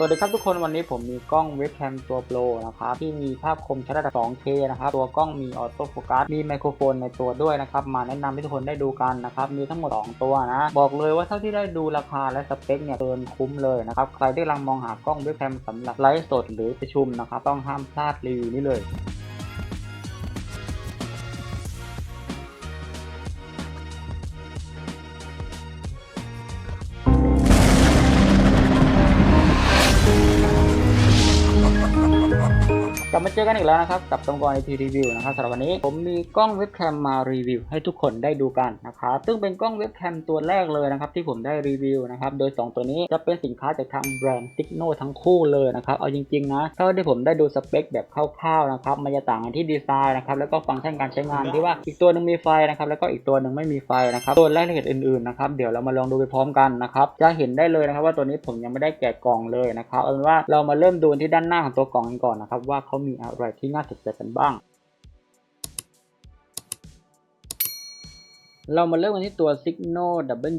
สวัสดีครับทุกคนวันนี้ผมมีกล้องเว็บแคมตัวโปรนะครับที่มีภาพคมชัดระดับ 2K นะครับตัวกล้องมีออโต้โฟกัสมีไมโครโฟนในตัวด้วยนะครับมาแนะนำให้ทุกคนได้ดูกันนะครับมีทั้งหมด 2 ตัวนะบอกเลยว่าเท่าที่ได้ดูราคาและสเปคเนี่ยเกินคุ้มเลยนะครับใครที่กำลังมองหากล้องเว็บแคมสำหรับไลฟ์สดหรือประชุมนะครับต้องห้ามพลาดรีวิวนี้เลย จอกันอีกแล้วนะครับ กับตรงกรในทีรีวิวนะครับสำหรับวันนี้ผมมีกล้องเว็บแคมมารีวิวให้ทุกคนได้ดูกันนะครับซึ่งเป็นกล้องเว็บแคมตัวแรกเลยนะครับที่ผมได้รีวิวนะครับโดย 2 ตัวนี้จะเป็นสินค้าจากทางแบรนด์ s i g n o ทั้งคู่เลยนะครับเอาจริงๆนะเท่าที่ผมได้ดูสเปคแบบคร่าวๆนะครับมันจะต่างกันที่ดีไซน์นะครับแล้วก็ฟังก์ชันการใช้งานที่ว่าอีกตัวหนึ่งมีไฟนะครับแล้วก็อีกตัวหนึ่งไม่มีไฟนะครับส่วนรายละเอียดอื่นๆนะครับเดี๋ยวเรามาลองดูไปพร้อมกันนะครับจะเห็นได้เลยนะครับว่าตัวนี้ผมยังไม่ได้แกะกล่องเลยนะครับเอาเป็นว่าเรามาเริ่มดูที่ด้านหน้าของตัวกล่องกันก่อนนะครับว่าเขามีอะะไรที่น่าสนใจกันบ้าง เรามาเริ่มกันที่ตัว Signo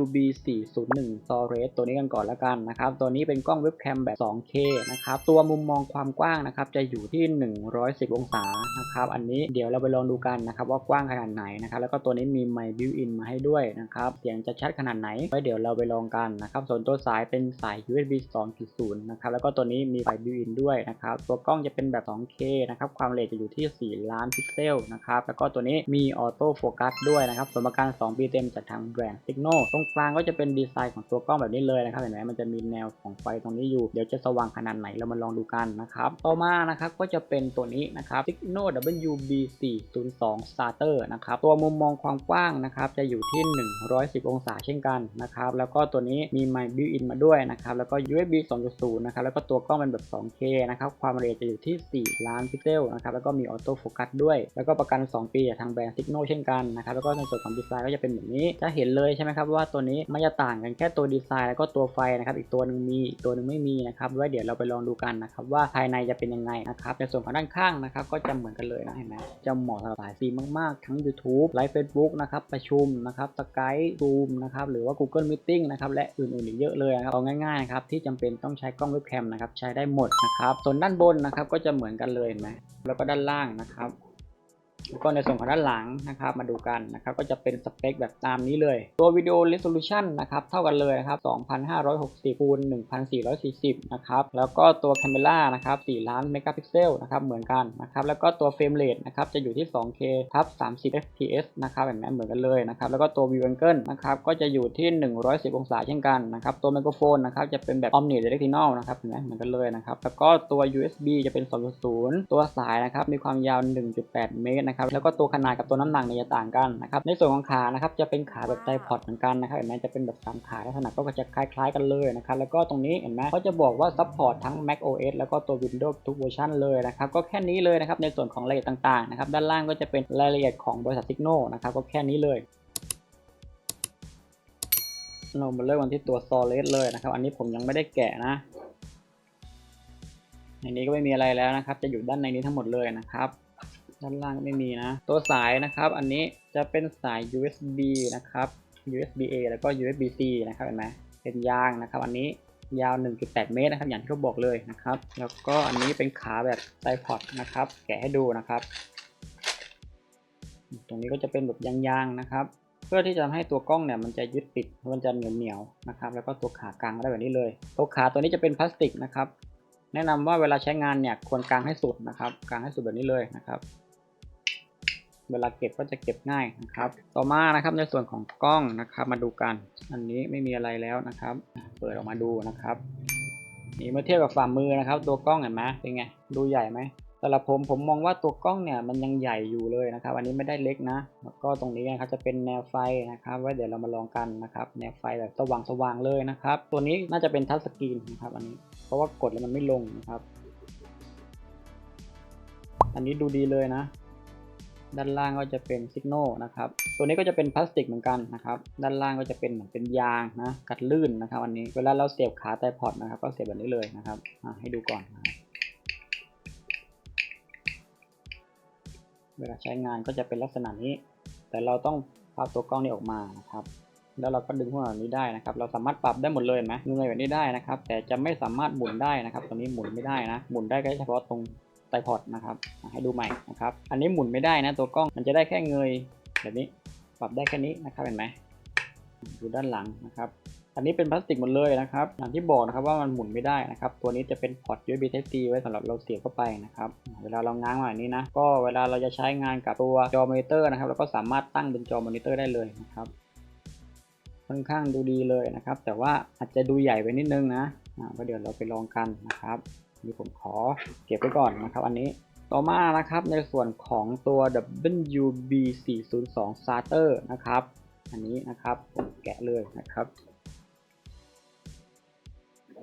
WB401 Storage ตัวนี้กันก่อนล้วกันนะครับ ตัวนี้เป็นกล้องเว็บแคมแบบ 2K นะครับ ตัวมุมมองความกว้างนะครับ จะอยู่ที่ 110 องศา นะครับ อันนี้เดี๋ยวเราไปลองดูกันนะครับ ว่ากว้างขนาดไหนนะครับ แล้วก็ตัวนี้มีไมค์บิวอินมาให้ด้วยนะครับ เสียงจะชัดขนาดไหน ไว้เดี๋ยวเราไปลองกันนะครับ ส่วนตัวสายเป็นสาย USB 2.0 นะครับ แล้วก็ตัวนี้มีไฟบิวอินด้วยนะครับ ตัวกล้องจะเป็นแบบ 2K นะครับ ความละเร็วจะอยู่ที่ 4 ล้านพิกเซล นะครับ แล้วก็ตัวนี้มีออโต้โฟกัสด้วยนะครับส่วนประกัน2 ปีเต็มจากทางแบรนด์ Signo ตรงกลางก็จะเป็นดีไซน์ของตัวกล้องแบบนี้เลยนะครับเห็นไหมมันจะมีแนวของไฟตรงนี้อยู่ เดี๋ยวจะสว่างขนาดไหนเรามาลองดูกันนะครับต่อมานะครับก็จะเป็นตัวนี้นะครับ Signo WB402 Starter นะครับตัวมุมมองความกว้างนะครับจะอยู่ที่ 110 องศาเช่นกันนะครับแล้วก็ตัวนี้มีไมค์บิวอินมาด้วยนะครับแล้วก็ USB 2.0 นะครับแล้วก็ตัวกล้องเป็นแบบ 2K นะครับความละเร็วจะอยู่ที่ 4 ล้านพิกเซลนะครับแล้วก็มีออโต้โฟกัสด้วย แล้วก็ประกัน 2 ปีจากทางแบรนด์ Signo เช่นกันนะครับแล้วก็ในส่วนของดีไซน์ก็จะเป็นแบบนี้ จะเห็นเลยใช่ไหมครับว่าตัวนี้ไม่จะต่างกันแค่ตัวดีไซน์แล้วก็ตัวไฟนะครับ อีกตัวหนึ่งมีอีกตัวหนึ่งไม่มีนะครับไว้เดี๋ยวเราไปลองดูกันนะครับว่าภายในจะเป็นยังไงนะครับในส่วนของด้านข้างนะครับก็จะเหมือนกันเลยนะเห็นไหมจะเหมาะสำหรับสายซีมากๆ ทั้ง YouTube ไลฟ์เฟซบุ๊กนะครับประชุมนะครับสกายซูมนะครับหรือว่า Google Meeting นะครับและอื่นๆอีกเยอะเลยนะครับเอาง่ายๆนะครับที่จำเป็นต้องใช้กล้องเว็บแคมนะครับใช้ได้หมดนะครับส่วนด้านบนนะครับก็จะเหมือนกันเลยนไหมแล้วก็ด้านล่างนะครับ แล้วก็ในส่วนของด้านหลังนะครับมาดูกันนะครับก็จะเป็นสเปคแบบตามนี้เลย ตัววิดีโอ resolution นะครับเท่ากันเลยนะครับ 2560คูณ1440 นะครับ แล้วก็ตัว Camera นะครับ 4 ล้านเมกะพิกเซลนะครับเหมือนกันนะครับ แล้วก็ตัว Frame Rate นะครับจะอยู่ที่ 2K ทับ30 fps นะครับแบบนี้เหมือนกันเลยนะครับ แล้วก็ตัว View Angle นะครับก็จะอยู่ที่ 110 องศาเช่นกันนะครับ ตัวไมโครโฟนนะครับจะเป็นแบบ Omnidirectional นะครับเห็นไหมเหมือนกันเลยนะครับ แล้วก็ตัว USB จะเป็น 2.0 ตัวสายนะครับมีความยาว 1.8 เมตรนะครับแล้วก็ตัวขนาดกับตัวน้ำหนักเนี่ยจะต่างกันนะครับในส่วนของขานะครับจะเป็นขาแบบไตรพอดเหมือนกันนะครับเห็นไหมจะเป็นแบบสามขาลักษณะก็จะคล้ายๆกันเลยนะครับแล้วก็ตรงนี้เห็นไหมเขาจะบอกว่าซัพพอร์ตทั้ง Mac OS แล้วก็ตัว Windows ทุกเวอร์ชันเลยนะครับก็แค่นี้เลยนะครับในส่วนของรายละเอียดต่างๆนะครับด้านล่างก็จะเป็นรายละเอียดของบริษัท Signo นะครับก็แค่นี้เลยเรามาเริ่มกันที่ตัว Solid เลยนะครับ อันนี้ผมยังไม่ได้แกะนะในนี้ก็ไม่มีอะไรแล้วนะครับ จะอยู่ด้านในนี้ทั้งหมดเลยนะครับ ด้านล่างไม่มีนะ ตัวสายนะครับ อันนี้จะเป็นสาย USB นะครับ USB A แล้วก็ USB C นะครับเห็นไหมเป็นยางนะครับ อันนี้ยาว 1.8 เมตรนะครับ อย่างที่เขาบอกเลยนะครับ แล้วก็อันนี้เป็นขาแบบไ i พอดนะครับ แกะให้ดูนะครับ ตรงนี้ก็จะเป็นแบบยางๆนะครับ เพื่อที่จะทำให้ตัวกล้องเนี่ยมันจะยึดติด มันจะเหนียวเหนียวๆนะครับ แล้วก็ตัวขากลางก็ได้แบบนี้เลย ตัวขาตัวนี้จะเป็นพลาสติกนะครับ แนะนำว่าเวลาใช้งานเนี่ยควรกางให้สุดนะครับ กางให้สุดแบบนี้เลยนะครับ เวลาเก็บก็จะเก็บง่ายนะครับ ต่อมานะครับในส่วนของกล้องนะครับ มาดูกัน อันนี้ไม่มีอะไรแล้วนะครับ เปิดออกมาดูนะครับ นี่เมื่อเทียบกับฝ่ามือนะครับ ตัวกล้องเห็นไหมเป็นไง ดูใหญ่ไหมสำหรับผมผมมองว่าตัวกล้องเนี่ยมันยังใหญ่อยู่เลยนะครับ อันนี้ไม่ได้เล็กนะ แล้วก็ตรงนี้นะครับจะเป็นแนวไฟนะครับ ไว้เดี๋ยวเรามาลองกันนะครับ แนวไฟแบบสว่างสว่างๆเลยนะครับ ตัวนี้น่าจะเป็นทัชสกรีนนะครับอันนี้ เพราะว่ากดแล้วมันไม่ลงนะครับ อันนี้ดูดีเลยนะ ด้านล่างก็จะเป็นซิกโนนะครับ ตัวนี้ก็จะเป็นพลาสติกเหมือนกันนะครับ ด้านล่างก็จะเป็นเหมือนเป็นยางนะกัดลื่นนะครับอันนี้ เวลาเราเสียบขาไตพอดนะครับ ก็เสียบแบบนี้เลยนะครับให้ดูก่อนนะเวลาใช้งานก็จะเป็นลักษณะนี้ แต่เราต้องพับตัวกล้องนี้ออกมานะครับ แล้วเราก็ดึงขึ้นมาแบบนี้ได้นะครับ เราสามารถปรับได้หมดเลยเห็นไหมเงยแบบนี้ได้นะครับ แต่จะไม่สามารถหมุนได้นะครับตรงนี้หมุนไม่ได้นะ หมุนได้แค่เฉพาะตรง ไตรพอดนะครับให้ดูใหม่นะครับ อันนี้หมุนไม่ได้นะตัวกล้องมันจะได้แค่เงยแบบนี้ปรับได้แค่นี้นะครับเห็นไหมดูด้านหลังนะครับ อันนี้เป็นพลาสติกหมดเลยนะครับอย่างที่บอกนะครับว่ามันหมุนไม่ได้นะครับ ตัวนี้จะเป็นพอร์ต USB Type C ไว้สำหรับเราเสียบเข้าไปนะครับ เวลาเราง้างมาแบบนี้นะ ก็เวลาเราจะใช้งานกับตัวจอมอนิเตอร์นะครับเราก็สามารถตั้งเป็นจอมอนิเตอร์ได้เลยนะครับค่อนข้างดูดีเลยนะครับ แต่ว่าอาจจะดูใหญ่ไปนิดนึงนะอ่าก็เดี๋ยวเราไปลองกันนะครับ นี่ผมขอเก็บไว้ก่อนนะครับ อันนี้ต่อมานะครับในส่วนของตัว WB402 Starter นะครับ อันนี้นะครับผมแกะเลยนะครับ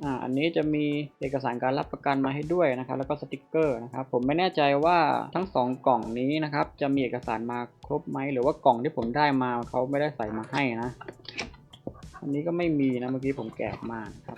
อ่าอันนี้จะมีเอกสารการรับประกันมาให้ด้วยนะครับ แล้วก็สติกเกอร์นะครับ ผมไม่แน่ใจว่าทั้งสองกล่องนี้นะครับ จะมีเอกสารมาครบไหมหรือว่ากล่องที่ผมได้มาเขาไม่ได้ใส่มาให้นะ อันนี้ก็ไม่มีนะเมื่อกี้ผมแกะมานะครับ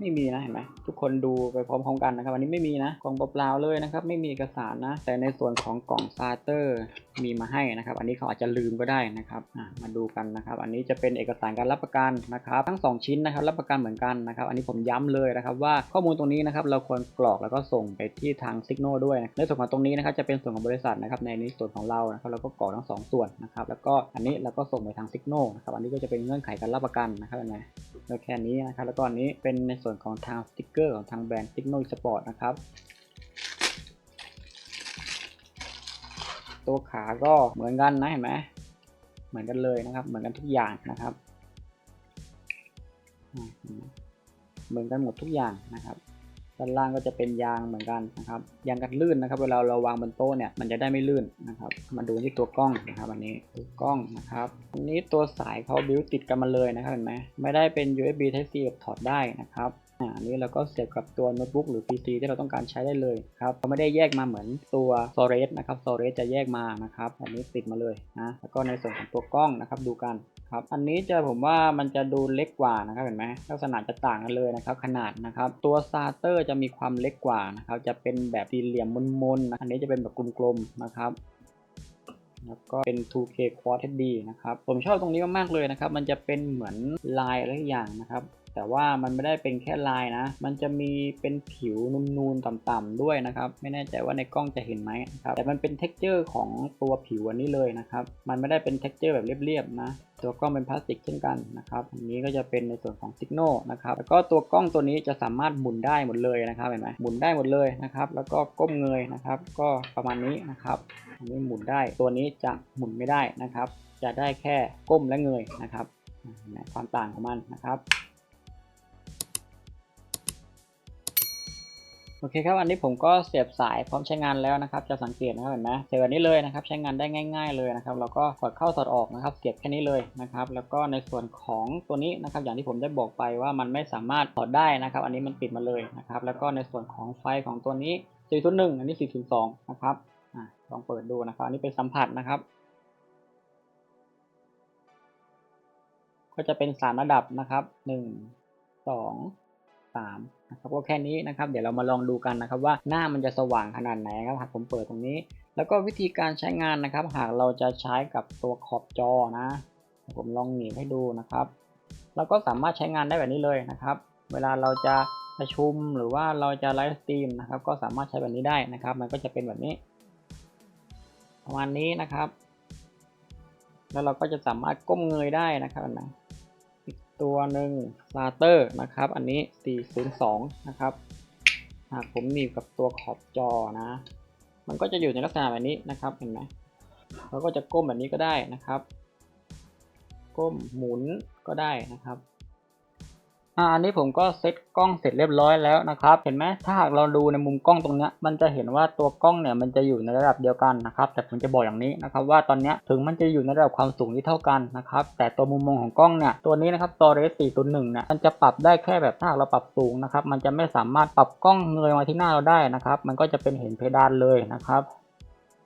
ไม่มีนะเห็นไหมทุกคนดูไปพร้อมๆกันนะครับอันนี้ไม่มีนะกล่องเปล่าๆเลยนะครับไม่มีเอกสารนะ แต่ในส่วนของกล่องซาเตอร์ มีมาให้นะครับ อันนี้เขาอาจจะลืมก็ได้นะครับมาดูกันนะครับ อันนี้จะเป็นเอกสารการรับประกันนะครับ ทั้ง 2 ชิ้นนะครับ รับประกันเหมือนกันนะครับ อันนี้ผมย้ำเลยนะครับ ว่าข้อมูลตรงนี้นะครับเราควรกรอกแล้วก็ส่งไปที่ทาง Signal ด้วยนะในส่วนของตรงนี้นะครับจะเป็นส่วนของบริษัทนะครับในในส่วนของเรานะครับเราก็กรอกทั้งสองส่วนนะครับ แล้วก็อันนี้เราก็ส่งไปทาง Signal นะครับ อันนี้ก็จะเป็นเงื่อนไขการรับประกันนะครับในไหมแล้วแค่นี้นะครับแล้วก็อันนี้เป็นในส่วนของทางสติกเกอร์ของทางแบรนด์ Signal Sport นะครับ ตัวขาก็เหมือนกันนะเห็นไหมเหมือนกันเลยนะครับ เหมือนกันทุกอย่างนะครับเหมเหมือนกันหมดทุกอย่างนะครับด้านล่างก็จะเป็นยางเหมือนกันนะครับยางกันลื่นนะครับ เวลาเราวางบนโต๊ะเนี่ยมันจะได้ไม่ลื่นนะครับ มาดูที่ตัวกล้องนะครับอันนี้ตัวกล้องนะครับอันนี้ตัวสายเขาบิวติดกันมาเลยนะครับเห็นไหมไม่ได้เป็น USB Type C แบบถอดได้นะครับ อันนี้เราก็เสียบกับตัวโน้ตบุ๊กหรือ PC ที่เราต้องการใช้ได้เลยครับเขาไม่ได้แยกมาเหมือนตัว Storage นะครับ Storage จะแยกมานะครับอันนี้ติดมาเลยนะแล้วก็ในส่วนของตัวกล้องนะครับดูกันครับอันนี้จะผมว่ามันจะดูเล็กกว่านะครับเห็นไหมลักษณะจะต่างกันเลยนะครับขนาดนะครับตัวซาเตอร์จะมีความเล็กกว่านะครับจะเป็นแบบสี่เหลี่ยมมนๆนะอันนี้จะเป็นแบบกลมๆนะครับแล้วก็เป็น 2K Quad HD นะครับ ผมชอบตรงนี้มาก ๆ เลยนะครับ มันจะเป็นเหมือนลายอะไรอย่างนะครับ แต่ว่ามันไม่ได้เป็นแค่ลายนะ มันจะมีเป็นผิวนูนๆต่ำๆด้วยนะครับ ไม่แน่ใจว่าในกล้องจะเห็นไหมครับ แต่มันเป็น t e x t อร์ของตัวผิวอันนี้เลยนะครับ มันไม่ได้เป็น t e x t อร์แบบเรียบๆนะ ตัวกล้องเป็นพลาสติกเช่นกันนะครับ อันนี้ก็จะเป็นในส่วนของ Signal นะครับ แล้วก็ตัวกล้องตัวนี้จะสามารถหมุนได้หมดเลยนะครับเห็นไหมหมุนได้หมดเลยนะครับ แล้วก็ก้มเงยนะครับ ก็ประมาณนี้นะครับ อันนี้หมุนได้ ตัวนี้จะหมุนไม่ได้นะครับ จะได้แค่ก้มและเงยนะครับความต่างของมันนะครับ โอเคครับอันนี้ผมก็เสียบสายพร้อมใช้งานแล้วนะครับ จะสังเกตนะครับเห็นไหมเสียบแบบนี้เลยนะครับ ใช้งานได้ง่าย ๆเลยนะครับเราก็ถอดเข้าถอดออกนะครับ เสียบแค่นี้เลยนะครับ แล้วก็ในส่วนของตัวนี้นะครับ อย่างที่ผมได้บอกไปว่ามันไม่สามารถถอดได้นะครับ อันนี้มันปิดมาเลยนะครับ แล้วก็ในส่วนของไฟของตัวนี้401อันนี้402นะครับอลองเปิดดูนะครับ อันนี้เป็นสัมผัสนะครับ ก็จะเป็นสามระดับนะครับหนึ่งสองสาม นะครับก็แค่นี้นะครับ เดี๋ยวเรามาลองดูกันนะครับว่าหน้ามันจะสว่างขนาดไหนครับหากผมเปิดตรงนี้ แล้วก็วิธีการใช้งานนะครับ หากเราจะใช้กับตัวขอบจอนะ ผมลองหนีบให้ดูนะครับเราก็สามารถใช้งานได้แบบนี้เลยนะครับ เวลาเราจะประชุมหรือว่าเราจะไลฟ์สตรีมนะครับ ก็สามารถใช้แบบนี้ได้นะครับ มันก็จะเป็นแบบนี้ ประมาณนี้นะครับ แล้วเราก็จะสามารถก้มเงยได้นะครับนไหมอีก ตัวหนึ่งลาเตอร์นะครับ อันนี้ 402 นะครับ หากผมหนีบกับตัวขอบจอนะ มันก็จะอยู่ในลักษณะแบบนี้นะครับ เห็นไหมเราก็จะก้มแบบนี้ก็ได้นะครับ ก้มหมุนก็ได้นะครับ อันนี้ผมก็เซตกล้องเสร็จเรียบร้อยแล้วนะครับ เห็นไหมถ้าหากเราดูในมุมกล้องตรงนี้มันจะเห็นว่าตัวกล้องเนี่ยมันจะอยู่ในระดับเดียวกันนะครับแต่ผมจะบอกอย่างนี้นะครับว่าตอนนี้ถึงมันจะอยู่ในระดับความสูงที่เท่ากันนะครับแต่ตัวมุมมองของกล้องเนี่ยตัวนี้นะครับ Torres 401เนี่ยมันจะปรับได้แค่แบบถ้าหากเราปรับสูงนะครับมันจะไม่สามารถปรับกล้องเงยมาที่หน้าเราได้นะครับมันก็จะเป็นเห็นเพดานเลยนะครับ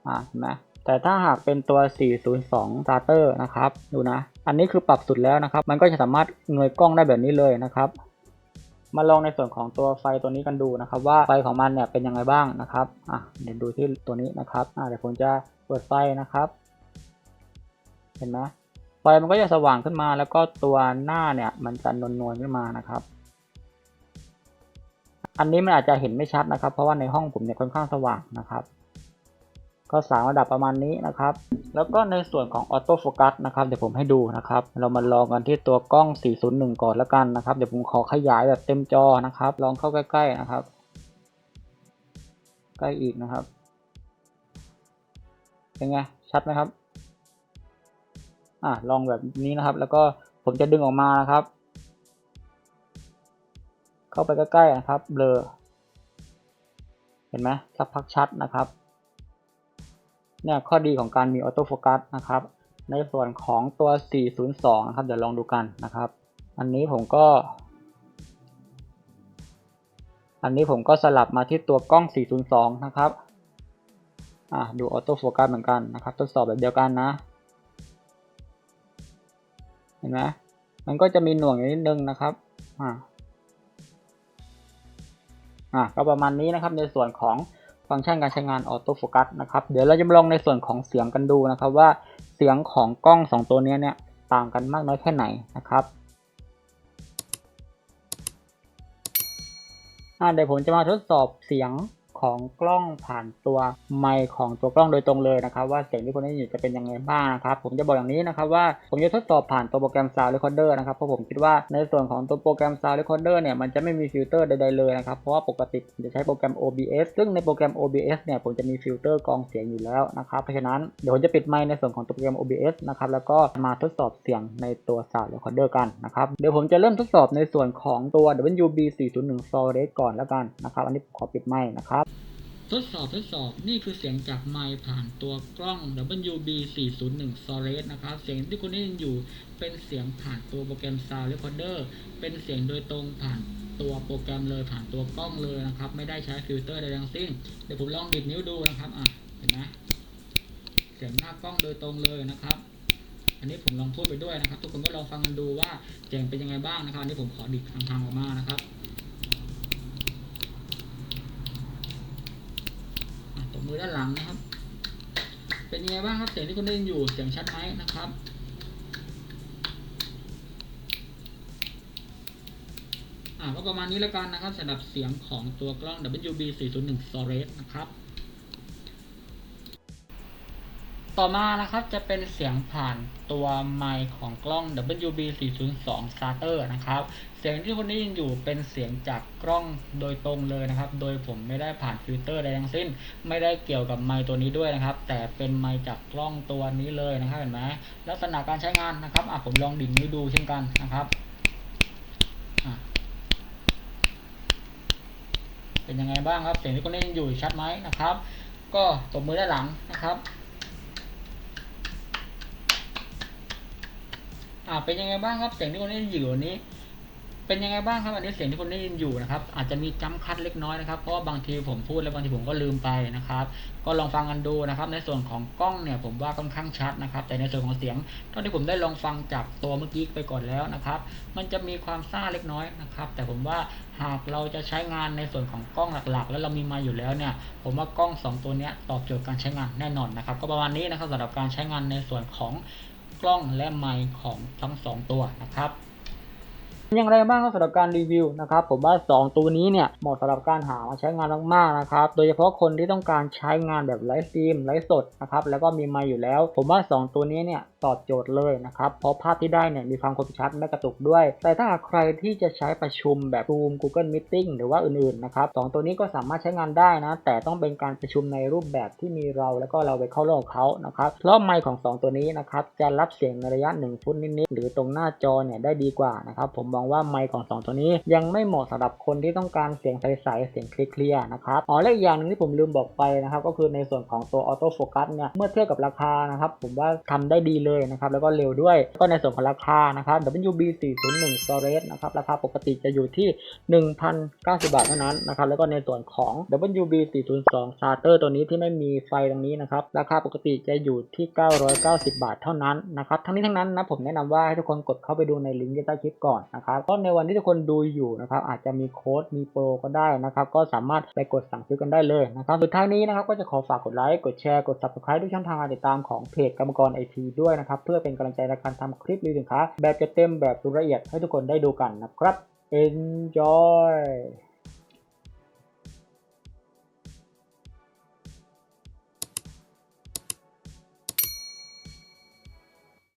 อ่าเห็นไหม แต่ถ้าหากเป็นตัว 402 starter นะครับ ดูนะ อันนี้คือปรับสุดแล้วนะครับ มันก็จะสามารถเงยกล้องได้แบบนี้เลยนะครับ มาลองในส่วนของตัวไฟตัวนี้กันดูนะครับ ว่าไฟของมันเนี่ยเป็นยังไงบ้างนะครับ อะ เดี๋ยวดูที่ตัวนี้นะครับอะเดี๋ยวผมจะเปิดไฟนะครับ เห็นไหมไฟมันก็จะสว่างขึ้นมา แล้วก็ตัวหน้าเนี่ย มันจะนวลๆขึ้นมานะครับอันนี้มันอาจจะเห็นไม่ชัดนะครับ เพราะว่าในห้องผมเนี่ยค่อนข้างสว่างนะครับ ก็สามระดับประมาณนี้นะครับ แล้วก็ในส่วนของออโต้โฟกัสนะครับเดี๋ยวผมให้ดูนะครับ เรามาลองกันที่ตัวกล้อง 401 ก่อนแล้วกันนะครับ เดี๋ยวผมขอขยายแบบเต็มจอนะครับ ลองเข้าใกล้ๆนะครับ ใกล้อีกนะครับ เป็นไง ชัดไหมครับ อะลองแบบนี้นะครับ แล้วก็ผมจะดึงออกมานะครับ เข้าไปใกล้ๆนะครับ เบลอ เห็นไหมสักพักชัดนะครับ เนี่ยข้อดีของการมีออโต้โฟกัสนะครับ ในส่วนของตัว 402 นะครับ เดี๋ยวลองดูกันนะครับ อันนี้ผมก็ อันนี้ผมก็สลับมาที่ตัวกล้อง 402 นะครับ อะดูออโต้โฟกัสเหมือนกันนะครับ ทดสอบแบบเดียวกันนะ เห็นไหมมันก็จะมีหน่วงอยู่นิดนึงนะครับ อ่าอะก็ประมาณนี้นะครับในส่วนของ ฟังก์ชันการใช้งานออโต้โฟกัสนะครับเดี๋ยวเราจะมาลองในส่วนของเสียงกันดูนะครับว่าเสียงของกล้อง 2 ตัวนี้เนี่ยต่างกันมากน้อยแค่ไหนนะครับเดี๋ยวผมจะมาทดสอบเสียง ของกล้องผ่านตัวไมค์ของตัวกล้องโดยตรงเลยนะครับ ว่าเสียงที่คุณได้ยินจะเป็นยังไงบ้างนะครับ ผมจะบอกอย่างนี้นะครับว่าผมจะทดสอบผ่านตัวโปรแกรม Sound Recorder นะครับเพราะผมคิดว่าในส่วนของตัวโปรแกรม Sound Recorder เนี่ยมันจะไม่มีฟิลเตอร์ใดๆเลยนะครับเพราะว่าปกติผมจะใช้โปรแกรม OBS ซึ่งในโปรแกรม OBS เนี่ยผมจะมีฟิลเตอร์กรองเสียงอยู่แล้วนะครับเพราะฉะนั้นเดี๋ยวผมจะปิดไมค์ในส่วนของตัวโปรแกรม OBS นะครับแล้วก็มาทดสอบเสียงในตัว Sound Recorder กันนะครับเดี๋ยวผมจะเริ่มทดสอบในส่วนของตัว WB 401 Saw Rate ก่อนแล้วกันนะครับ อันนี้ขอปิดไมค์นะครับ ทดสอบทดสอบนี่คือเสียงจากไมค์ผ่านตัวกล้อง WB 401 Soret นะครับเสียงที่คุณได้ยินอยู่เป็นเสียงผ่านตัวโปรแกรม Sound Recorder เป็นเสียงโดยตรงผ่านตัวโปรแกรมเลยผ่านตัวกล้องเลยนะครับ ไม่ได้ใช้ฟิลเตอร์ใดทั้งสิ้น เดี๋ยวผมลองดิดนิ้วดูนะครับอะเห็นไหมเสียงหน้ากล้องโดยตรงเลยนะครับ อันนี้ผมลองพูดไปด้วยนะครับ ทุกคนก็ลองฟังกันดูว่าเสียงเป็นยังไงบ้างนะครับอันนี้ผมขอดิดทางๆออกมานะครับ อะ ตบมือด้านหลังนะครับ เป็นยังไงบ้างครับเสียงที่คุณได้ยินอยู่เสียงชัดไหมนะครับอ่าก็ประมาณนี้แล้วกันนะครับสำหรับเสียงของตัวกล้อง WB 401 Soret นะครับ ต่อมานะครับจะเป็นเสียงผ่านตัวไมค์ของกล้อง WB 402 Starter นะครับ เสียงที่คุณได้ยินอยู่เป็นเสียงจากกล้องโดยตรงเลยนะครับ โดยผมไม่ได้ผ่านฟิลเตอร์ใดทั้งสิ้น ไม่ได้เกี่ยวกับไมค์ตัวนี้ด้วยนะครับ แต่เป็นไมค์จากกล้องตัวนี้เลยนะครับเห็นไหมลักษณะการใช้งานนะครับอะผมลองดิ่งนิ้ดูเช่นกันนะครับเป็นยังไงบ้างครับ เสียงที่คุณได้ยินอยู่ชัดไหมนะครับ ก็ตบมือด้านหลังนะครับ อ่าเป็นยังไงบ้างครับเสียงที่คุณได้ยินอยู่นี้ เป็นยังไงบ้างครับอันนี้เสียงที่คุณได้ยินอยู่นะครับ อาจจะมีจ้ำคัดเล็กน้อยนะครับเพราะบางทีผมพูดแล้วบางทีผมก็ลืมไปนะครับ ก็ลองฟังกันดูนะครับ ในส่วนของกล้องเนี่ยผมว่าค่อนข้างชัดนะครับ แต่ในส่วนของเสียงเท่าที่ผมได้ลองฟังจากตัวเมื่อกี้ไปก่อนแล้วนะครับ มันจะมีความซ่าเล็กน้อยนะครับ แต่ผมว่าหากเราจะใช้งานในส่วนของกล้องหลักๆ แล้วเรามีมาอยู่แล้วเนี่ย ผมว่ากล้องสองตัวนี้ตอบโจทย์การใช้งานแน่นอนนะครับ ก็ประมาณนี้นะครับสำหรับการใช้งานในส่วนของ กล้องและไมค์ของทั้ง 2 ตัวนะครับอย่างไรบ้างก็สำหรับการรีวิวนะครับ ผมว่า 2 ตัวนี้เนี่ยเหมาะสำหรับการหามาใช้งานมากๆนะครับ โดยเฉพาะคนที่ต้องการใช้งานแบบไลฟ์สตรีมไลฟ์สดนะครับแล้วก็มีไมค์อยู่แล้ว ผมว่า 2 ตัวนี้เนี่ย ตอบโจทย์เลยนะครับ เพราะภาพที่ได้เนี่ยมีความคมชัดไม่กระตุกด้วย แต่ถ้าหากใครที่จะใช้ประชุมแบบ Zoom Google Meeting หรือว่าอื่นๆนะครับสองตัวนี้ก็สามารถใช้งานได้นะ แต่ต้องเป็นการประชุมในรูปแบบที่มีเราแล้วก็เราไปเข้าร่วมกับเขานะครับเพราะไมค์ของ 2 ตัวนี้นะครับจะรับเสียงในระยะ 1 ฟุตนิดๆหรือตรงหน้าจอเนี่ยได้ดีกว่านะครับผมมองว่าไมค์ของ 2 ตัวนี้ ยังไม่เหมาะสำหรับคนที่ต้องการเสียงใสๆเสียงเคลียร์นะครับอ๋อและอีกอย่างหนึงที่ผมลืมบอกไปนะครับก็คือในส่วนของตัวออโต้โฟกัสเนี่ยเมื่อเทียบกับราคานะครับผมว่าทำได้ดีเลยนะครับแล้วก็เร็วด้วย ก็ในส่วนของราคานะครับ WB 401 Storage นะครับราคาปกติจะอยู่ที่ 1,090 บาทเท่านั้นนะครับแล้วก็ในส่วนของ WB 402 Starter ตัวนี้ที่ไม่มีไฟตรงนี้นะครับราคาปกติจะอยู่ที่ 990 บาทเท่านั้นนะครับทั้งนี้ทั้งนั้นนะผมแนะนำว่าให้ทุกคนกดเข้าไปดูในลิงก์ใต้คลิปก่อนนะครับก็ในวันที่ทุกคนดูอยู่นะครับอาจจะมีโค้ดมีโปรก็ได้นะครับก็สามารถไปกดสั่งซื้อกันได้เลยนะครับสุดท้ายนี้นะครับก็จะขอฝากกดไลค์กดแชร์กด subscribe ทุกช่องทางการติดตามของเพจกรรมกรไอทีด้วยนะนะครับเพื่อเป็นกำลังใจในการทำคลิปรีวิวสินค้า แบบจะเต็มแบบละเอียดให้ทุกคนได้ดูกันนะครับ enjoy